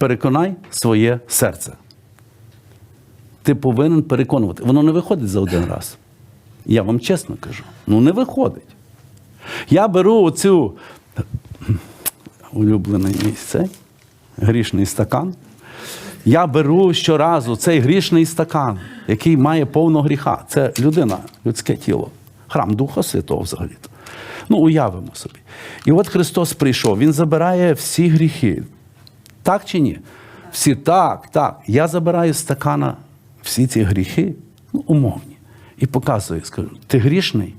переконай своє серце. Ти повинен переконувати. Воно не виходить за один раз. Я вам чесно кажу. Ну не виходить. Я беру оцю улюблене місце, грішний стакан. Я беру щоразу цей грішний стакан, який має повно гріха. Це людина, людське тіло, храм Духа Святого взагалі. Ну, уявимо собі. І от Христос прийшов, Він забирає всі гріхи. Так чи ні? Всі так, так. Я забираю з стакана всі ці гріхи, ну, умовні, і показую, скажу, ти грішний?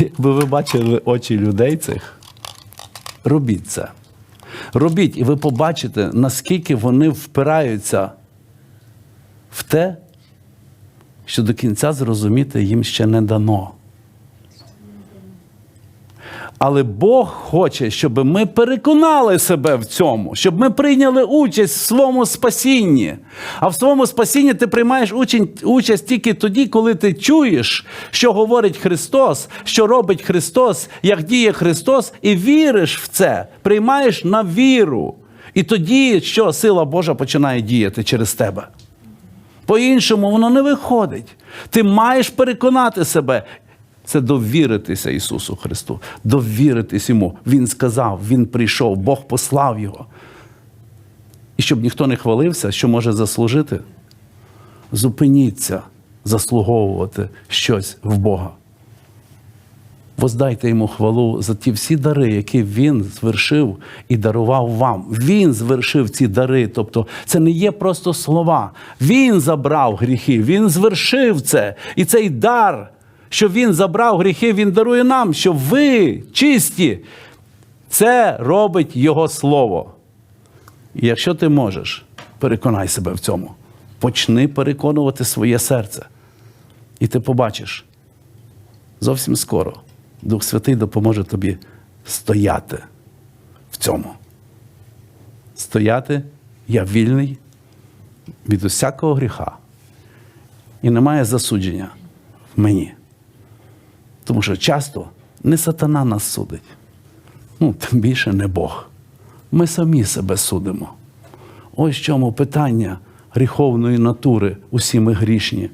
Якби ви бачили очі людей цих, робіть це. Робіть, і ви побачите, наскільки вони впираються в те, що до кінця зрозуміти їм ще не дано. Але Бог хоче, щоб ми переконали себе в цьому, щоб ми прийняли участь в своєму спасінні. А в своєму спасінні ти приймаєш участь, тільки тоді, коли ти чуєш, що говорить Христос, що робить Христос, як діє Христос, і віриш в це, приймаєш на віру. І тоді, що сила Божа починає діяти через тебе. По-іншому воно не виходить. Ти маєш переконати себе. Це довіритися Ісусу Христу, довіритись Йому. Він сказав, Він прийшов, Бог послав Його. І щоб ніхто не хвалився, що може заслужити, зупиніться заслуговувати щось в Бога. Воздайте йому хвалу за ті всі дари, які він звершив і дарував вам. Він звершив ці дари. Тобто, це не є просто слова. Він забрав гріхи, він звершив це. І цей дар, що він забрав гріхи, він дарує нам, що ви чисті. Це робить Його Слово. І якщо ти можеш, переконай себе в цьому. Почни переконувати своє серце. І ти побачиш зовсім скоро. Дух Святий допоможе тобі стояти в цьому. Стояти, я вільний від усякого гріха. І немає засудження в мені. Тому що часто не сатана нас судить, ну, тим більше не Бог. Ми самі себе судимо. Ось чому питання гріховної натури, усі ми грішні.